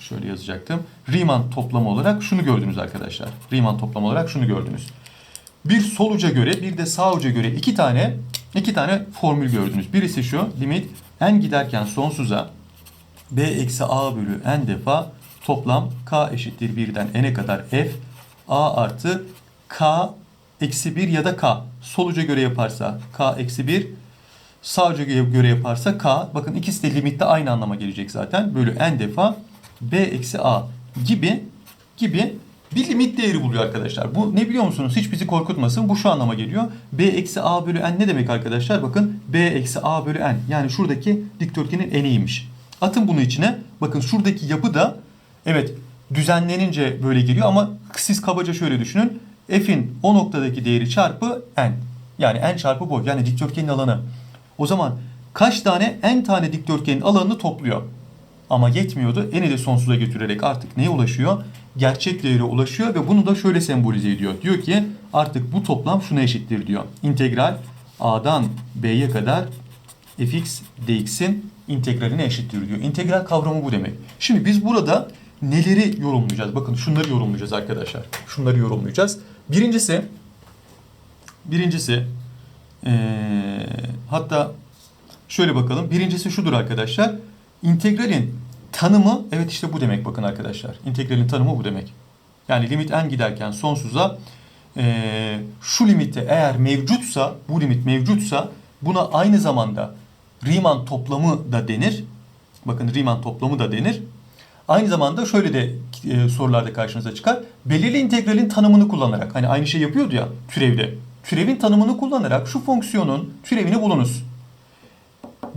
Şöyle yazacaktım. Riemann toplamı olarak şunu gördünüz arkadaşlar. Riemann toplamı olarak şunu gördünüz. Bir sol uca göre bir de sağ uca göre iki tane iki tane formül gördünüz. Birisi şu limit n giderken sonsuza b eksi a bölü n defa toplam k eşittir 1'den n'e kadar f a artı k eksi 1 ya da k. Sol uca göre yaparsa k eksi 1 sağ uca göre yaparsa k bakın ikisi de limitte aynı anlama gelecek zaten. Bölü n defa b eksi a gibi gibi bir limit değeri buluyor arkadaşlar. Bu ne biliyor musunuz? Hiç bizi korkutmasın. Bu şu anlama geliyor. b eksi a bölü n ne demek arkadaşlar? Bakın b eksi a bölü n. Yani şuradaki dikdörtgenin n'iymiş. Atın bunu içine. Bakın şuradaki yapı da evet düzenlenince böyle geliyor ama siz kabaca şöyle düşünün. F'in o noktadaki değeri çarpı n. Yani n çarpı boy. Yani dikdörtgenin alanı. O zaman kaç tane n tane dikdörtgenin alanını topluyor? Ama yetmiyordu. N'i de sonsuza götürerek artık neye ulaşıyor? Gerçek değere ulaşıyor ve bunu da şöyle sembolize ediyor. Diyor ki artık bu toplam şuna eşittir diyor. İntegral a'dan b'ye kadar fx dx'in integraline eşittir diyor. İntegral kavramı bu demek. Şimdi biz burada neleri yorumlayacağız? Bakın şunları yorumlayacağız arkadaşlar. Şunları yorumlayacağız. Birincisi birincisi ee, hatta şöyle bakalım. Birincisi şudur arkadaşlar. İntegralin tanımı evet işte bu demek bakın arkadaşlar. İntegralin tanımı bu demek. Yani limit n giderken sonsuza ee, şu limitte eğer mevcutsa bu limit mevcutsa buna aynı zamanda Riemann toplamı da denir. Bakın Riemann toplamı da denir. Aynı zamanda şöyle de e, sorularda karşınıza çıkar. Belirli integralin tanımını kullanarak hani aynı şey yapıyordu ya türevde. Türevin tanımını kullanarak şu fonksiyonun türevini bulunuz.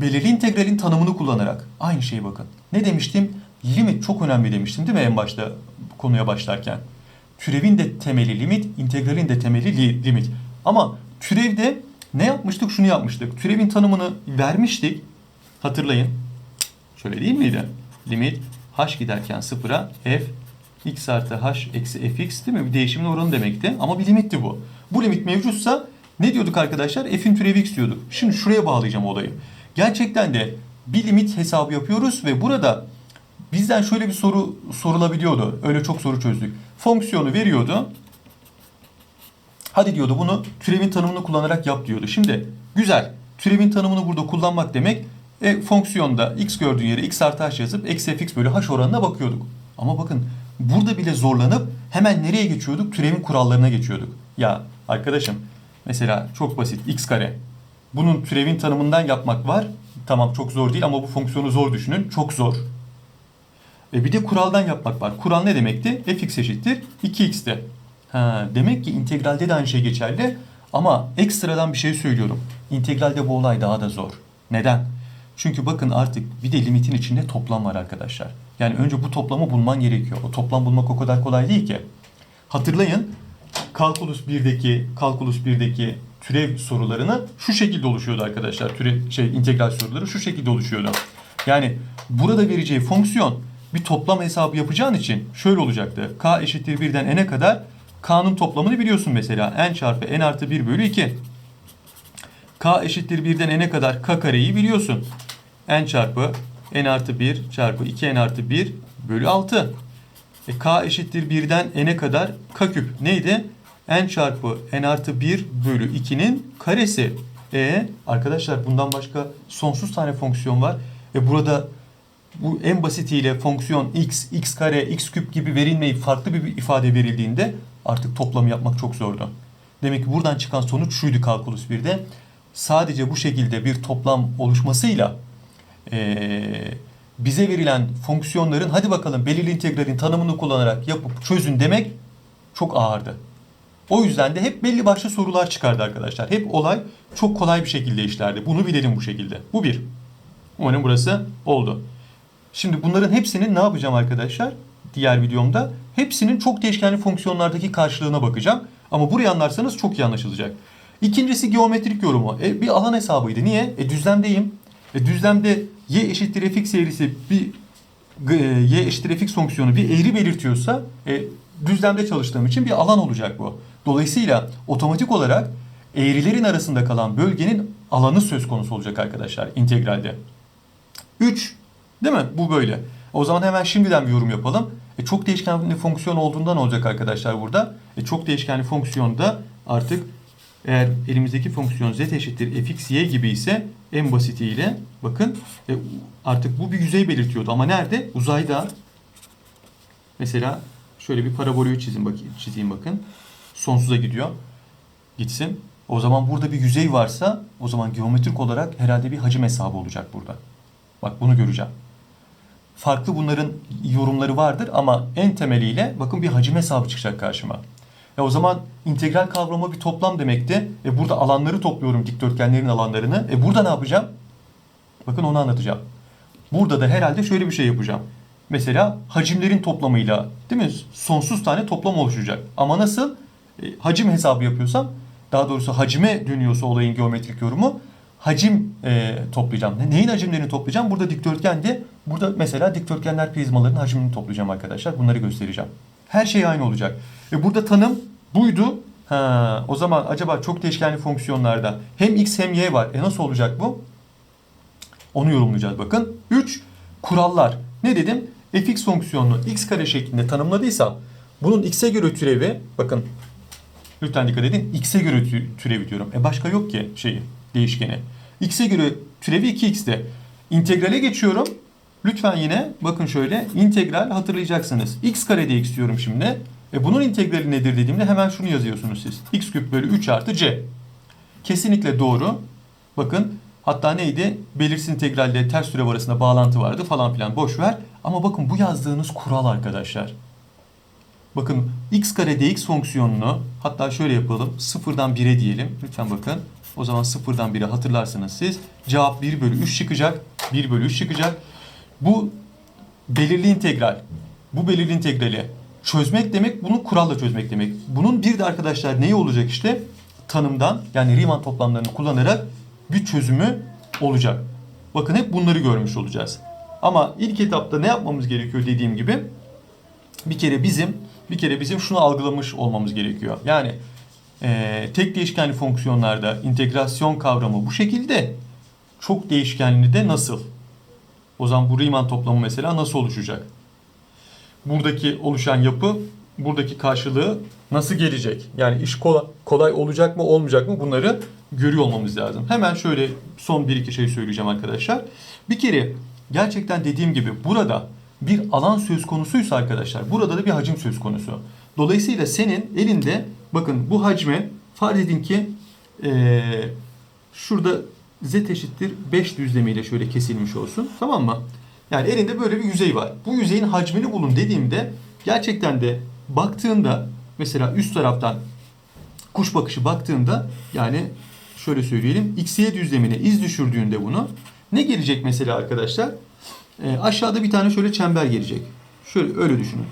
Belirli integralin tanımını kullanarak aynı şeye bakın. Ne demiştim? Limit çok önemli demiştim değil mi en başta konuya başlarken? Türevin de temeli limit, integralin de temeli li- limit. Ama türevde ne yapmıştık? Şunu yapmıştık. Türevin tanımını vermiştik. Hatırlayın. Şöyle değil miydi? Limit h giderken sıfıra f x artı h eksi fx değil mi? Bir değişimin oranı demekti. Ama bir limitti bu. Bu limit mevcutsa ne diyorduk arkadaşlar? F'in türevi x diyorduk. Şimdi şuraya bağlayacağım olayı. Gerçekten de bir limit hesabı yapıyoruz ve burada bizden şöyle bir soru sorulabiliyordu. Öyle çok soru çözdük. Fonksiyonu veriyordu. Hadi diyordu bunu türevin tanımını kullanarak yap diyordu. Şimdi güzel. Türevin tanımını burada kullanmak demek e, fonksiyonda x gördüğün yere x artı h yazıp eksi fx bölü h oranına bakıyorduk. Ama bakın burada bile zorlanıp hemen nereye geçiyorduk? Türevin kurallarına geçiyorduk. Ya arkadaşım mesela çok basit x kare. Bunun türevin tanımından yapmak var. Tamam çok zor değil ama bu fonksiyonu zor düşünün. Çok zor. E bir de kuraldan yapmak var. Kural ne demekti? fx eşittir 2x'te. Ha, demek ki integralde de aynı şey geçerli. Ama ekstradan bir şey söylüyorum. İntegralde bu olay daha da zor. Neden? Çünkü bakın artık bir de limitin içinde toplam var arkadaşlar. Yani önce bu toplamı bulman gerekiyor. O toplam bulmak o kadar kolay değil ki. Hatırlayın kalkulus 1'deki kalkulus 1'deki türev sorularını şu şekilde oluşuyordu arkadaşlar. Türev şey integral soruları şu şekilde oluşuyordu. Yani burada vereceği fonksiyon bir toplam hesabı yapacağın için şöyle olacaktı. K eşittir 1'den n'e kadar K'nın toplamını biliyorsun mesela. n çarpı n artı 1 bölü 2. K eşittir 1'den n'e kadar k kareyi biliyorsun. n çarpı n artı 1 çarpı 2n artı 1 bölü 6. E, k eşittir 1'den n'e kadar k küp neydi? N çarpı n artı 1 bölü 2'nin karesi. E arkadaşlar bundan başka sonsuz tane fonksiyon var. E burada bu en basitiyle fonksiyon x, x kare, x küp gibi verilmeyip farklı bir ifade verildiğinde artık toplamı yapmak çok zordu. Demek ki buradan çıkan sonuç şuydu kalkulus 1'de. Sadece bu şekilde bir toplam oluşmasıyla eee, bize verilen fonksiyonların hadi bakalım belirli integralin tanımını kullanarak yapıp çözün demek çok ağırdı. O yüzden de hep belli başlı sorular çıkardı arkadaşlar. Hep olay çok kolay bir şekilde işlerdi. Bunu bilelim bu şekilde. Bu bir. Umarım burası oldu. Şimdi bunların hepsinin ne yapacağım arkadaşlar? Diğer videomda hepsinin çok değişkenli fonksiyonlardaki karşılığına bakacağım. Ama burayı anlarsanız çok iyi anlaşılacak. İkincisi geometrik yorumu. E, bir alan hesabıydı. Niye? E, düzlemdeyim. E, düzlemde y eşittir fx eğrisi bir e, y eşittir fx fonksiyonu bir eğri belirtiyorsa e, düzlemde çalıştığım için bir alan olacak bu. Dolayısıyla otomatik olarak eğrilerin arasında kalan bölgenin alanı söz konusu olacak arkadaşlar integralde. 3 değil mi? Bu böyle. O zaman hemen şimdiden bir yorum yapalım. E, çok değişkenli fonksiyon olduğundan olacak arkadaşlar burada. E, çok değişkenli fonksiyonda artık eğer elimizdeki fonksiyon z eşittir fx y gibi ise en basitiyle bakın e, artık bu bir yüzey belirtiyordu ama nerede? Uzayda. Mesela şöyle bir parabolü çizin bakayım, çizeyim bakın. Sonsuza gidiyor. Gitsin. O zaman burada bir yüzey varsa o zaman geometrik olarak herhalde bir hacim hesabı olacak burada. Bak bunu göreceğim. Farklı bunların yorumları vardır ama en temeliyle bakın bir hacim hesabı çıkacak karşıma. E o zaman integral kavramı bir toplam demekti. E burada alanları topluyorum dikdörtgenlerin alanlarını. E burada ne yapacağım? Bakın onu anlatacağım. Burada da herhalde şöyle bir şey yapacağım. Mesela hacimlerin toplamıyla değil mi? Sonsuz tane toplam oluşacak. Ama nasıl? E, hacim hesabı yapıyorsam daha doğrusu hacime dönüyorsa olayın geometrik yorumu hacim e, toplayacağım. Ne- Neyin hacimlerini toplayacağım? Burada dikdörtgendi. Burada mesela dikdörtgenler prizmaların hacmini toplayacağım arkadaşlar. Bunları göstereceğim. Her şey aynı olacak. E burada tanım buydu. Ha, o zaman acaba çok değişkenli fonksiyonlarda hem x hem y var. E nasıl olacak bu? Onu yorumlayacağız bakın. 3. Kurallar. Ne dedim? fx fonksiyonunu x kare şeklinde tanımladıysam bunun x'e göre türevi bakın lütfen dikkat edin x'e göre tü- türevi diyorum. E başka yok ki şeyi değişkeni. x'e göre türevi 2x'te. İntegrale geçiyorum. Lütfen yine bakın şöyle integral hatırlayacaksınız. x kare dx diyorum şimdi. E bunun integrali nedir dediğimde hemen şunu yazıyorsunuz siz. x küp bölü 3 artı c. Kesinlikle doğru. Bakın hatta neydi? Belirsiz integralle ters türev arasında bağlantı vardı falan filan boş ver. Ama bakın bu yazdığınız kural arkadaşlar. Bakın x kare dx fonksiyonunu hatta şöyle yapalım. Sıfırdan 1'e diyelim. Lütfen bakın. O zaman sıfırdan 1'e hatırlarsınız siz. Cevap 1 bölü 3 çıkacak. 1 bölü 3 çıkacak. Bu belirli integral. Bu belirli integrali çözmek demek bunu kuralla çözmek demek. Bunun bir de arkadaşlar neyi olacak işte? Tanımdan yani Riemann toplamlarını kullanarak bir çözümü olacak. Bakın hep bunları görmüş olacağız. Ama ilk etapta ne yapmamız gerekiyor dediğim gibi bir kere bizim bir kere bizim şunu algılamış olmamız gerekiyor. Yani eee, tek değişkenli fonksiyonlarda integrasyon kavramı bu şekilde çok değişkenli de nasıl? O zaman bu Riemann toplamı mesela nasıl oluşacak? Buradaki oluşan yapı buradaki karşılığı nasıl gelecek? Yani iş kolay, kolay olacak mı olmayacak mı bunları görüyor olmamız lazım. Hemen şöyle son bir iki şey söyleyeceğim arkadaşlar. Bir kere gerçekten dediğim gibi burada bir alan söz konusuysa arkadaşlar burada da bir hacim söz konusu. Dolayısıyla senin elinde bakın bu hacmi farz edin ki eee, şurada z eşittir 5 düzlemiyle şöyle kesilmiş olsun. Tamam mı? Yani elinde böyle bir yüzey var. Bu yüzeyin hacmini bulun dediğimde gerçekten de baktığında mesela üst taraftan kuş bakışı baktığında yani şöyle söyleyelim x'ye düzlemine iz düşürdüğünde bunu ne gelecek mesela arkadaşlar? Ee, aşağıda bir tane şöyle çember gelecek. Şöyle öyle düşünün.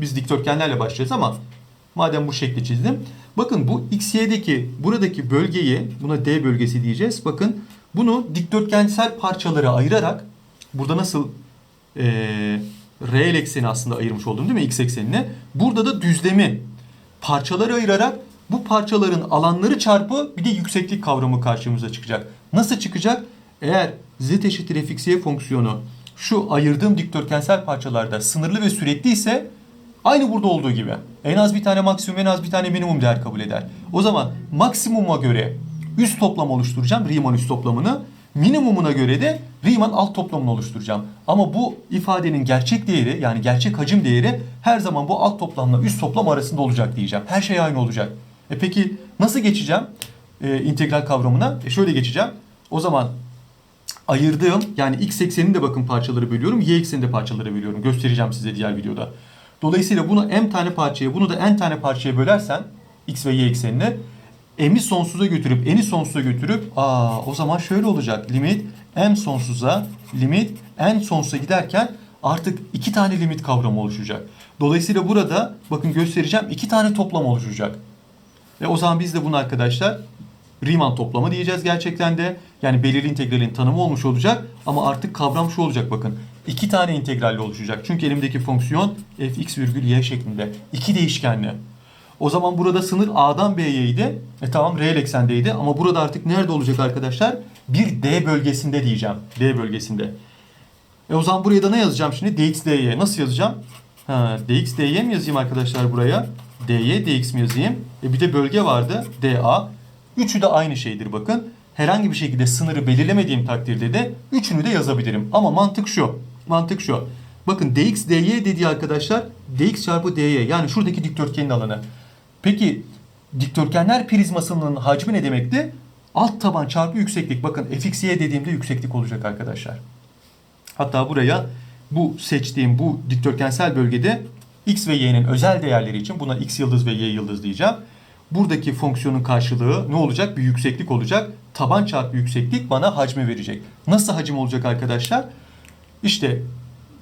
Biz dikdörtgenlerle başlayacağız ama madem bu şekli çizdim. Bakın bu XY'deki buradaki bölgeyi buna D bölgesi diyeceğiz. Bakın bunu dikdörtgensel parçalara ayırarak burada nasıl eee reel ekseni aslında ayırmış oldum değil mi x eksenine? Burada da düzlemi parçalara ayırarak bu parçaların alanları çarpı bir de yükseklik kavramı karşımıza çıkacak. Nasıl çıkacak? Eğer z eşittir fxy fonksiyonu şu ayırdığım dikdörtgensel parçalarda sınırlı ve sürekli ise aynı burada olduğu gibi en az bir tane maksimum en az bir tane minimum değer kabul eder. O zaman maksimuma göre üst toplam oluşturacağım Riemann üst toplamını. Minimumuna göre de Riemann alt toplamını oluşturacağım. Ama bu ifadenin gerçek değeri yani gerçek hacim değeri her zaman bu alt toplamla üst toplam arasında olacak diyeceğim. Her şey aynı olacak. E peki nasıl geçeceğim e, integral kavramına? E şöyle geçeceğim. O zaman ayırdığım yani x eksenini de bakın parçaları bölüyorum. Y eksenini de parçalara bölüyorum. Göstereceğim size diğer videoda. Dolayısıyla bunu m tane parçaya bunu da n tane parçaya bölersen x ve y eksenini m'i sonsuza götürüp n'i sonsuza götürüp aa o zaman şöyle olacak. Limit m sonsuza limit n sonsuza giderken artık iki tane limit kavramı oluşacak. Dolayısıyla burada bakın göstereceğim iki tane toplam oluşacak. Ve o zaman biz de bunu arkadaşlar Riemann toplamı diyeceğiz gerçekten de. Yani belirli integralin tanımı olmuş olacak. Ama artık kavram şu olacak bakın. İki tane integralle oluşacak. Çünkü elimdeki fonksiyon fx virgül y şeklinde. İki değişkenli. O zaman burada sınır A'dan B'yeydi. E tamam reel eksendeydi. Ama burada artık nerede olacak arkadaşlar? Bir D bölgesinde diyeceğim. D bölgesinde. E o zaman buraya da ne yazacağım şimdi? dx dy. Nasıl yazacağım? Ha, dx dy mi yazayım arkadaşlar buraya? dy dx mi yazayım? E bir de bölge vardı. dA. Üçü de aynı şeydir bakın. Herhangi bir şekilde sınırı belirlemediğim takdirde de üçünü de yazabilirim. Ama mantık şu. Mantık şu. Bakın dx dy dediği arkadaşlar dx çarpı dy yani şuradaki dikdörtgenin alanı. Peki dikdörtgenler prizmasının hacmi ne demekti? Alt taban çarpı yükseklik. Bakın fxy dediğimde yükseklik olacak arkadaşlar. Hatta buraya bu seçtiğim bu dikdörtgensel bölgede x ve y'nin özel değerleri için buna x yıldız ve y yıldız diyeceğim. Buradaki fonksiyonun karşılığı ne olacak? Bir yükseklik olacak. Taban çarpı yükseklik bana hacmi verecek. Nasıl hacim olacak arkadaşlar? İşte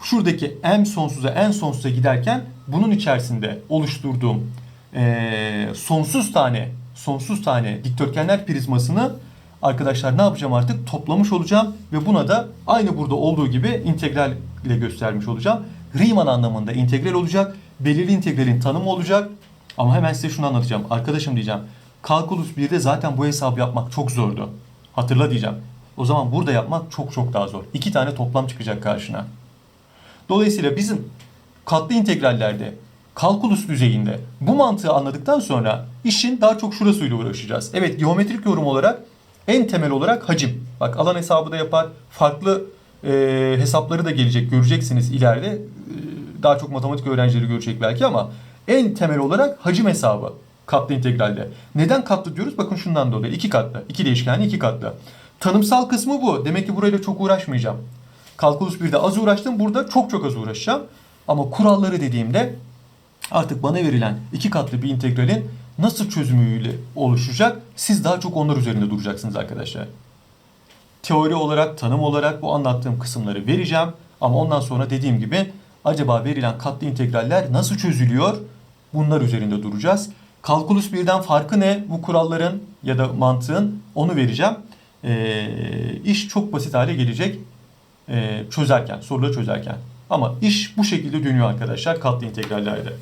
şuradaki m sonsuza en sonsuza giderken bunun içerisinde oluşturduğum eee, sonsuz tane sonsuz tane dikdörtgenler prizmasını arkadaşlar ne yapacağım artık toplamış olacağım ve buna da aynı burada olduğu gibi integral ile göstermiş olacağım. Riemann anlamında integral olacak. Belirli integralin tanımı olacak. Ama hemen size şunu anlatacağım. Arkadaşım diyeceğim. Kalkulus 1'de zaten bu hesabı yapmak çok zordu. Hatırla diyeceğim. O zaman burada yapmak çok çok daha zor. İki tane toplam çıkacak karşına. Dolayısıyla bizim katlı integrallerde kalkulus düzeyinde bu mantığı anladıktan sonra işin daha çok şurasıyla uğraşacağız. Evet geometrik yorum olarak en temel olarak hacim. Bak alan hesabı da yapar. Farklı e, hesapları da gelecek göreceksiniz ileride. E, daha çok matematik öğrencileri görecek belki ama en temel olarak hacim hesabı katlı integralde. Neden katlı diyoruz? Bakın şundan dolayı. iki katlı. iki değişkenli iki katlı. Tanımsal kısmı bu. Demek ki burayla çok uğraşmayacağım. Kalkulus 1'de az uğraştım. Burada çok çok az uğraşacağım. Ama kuralları dediğimde artık bana verilen iki katlı bir integralin nasıl çözümüyle oluşacak siz daha çok onlar üzerinde duracaksınız arkadaşlar. Teori olarak, tanım olarak bu anlattığım kısımları vereceğim. Ama ondan sonra dediğim gibi acaba verilen katlı integraller nasıl çözülüyor? Bunlar üzerinde duracağız. Kalkulus 1'den farkı ne? Bu kuralların ya da mantığın onu vereceğim. Ee, iş çok basit hale gelecek e, çözerken, soruları çözerken. Ama iş bu şekilde dönüyor arkadaşlar katlı integrallerde.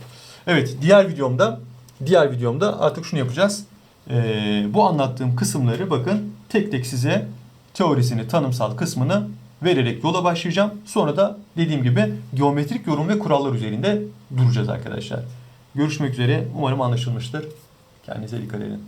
Evet diğer videomda diğer videomda artık şunu yapacağız. Ee, bu anlattığım kısımları bakın tek tek size teorisini, tanımsal kısmını vererek yola başlayacağım. Sonra da dediğim gibi geometrik yorum ve kurallar üzerinde duracağız arkadaşlar. Görüşmek üzere. Umarım anlaşılmıştır. Kendinize dikkat edin.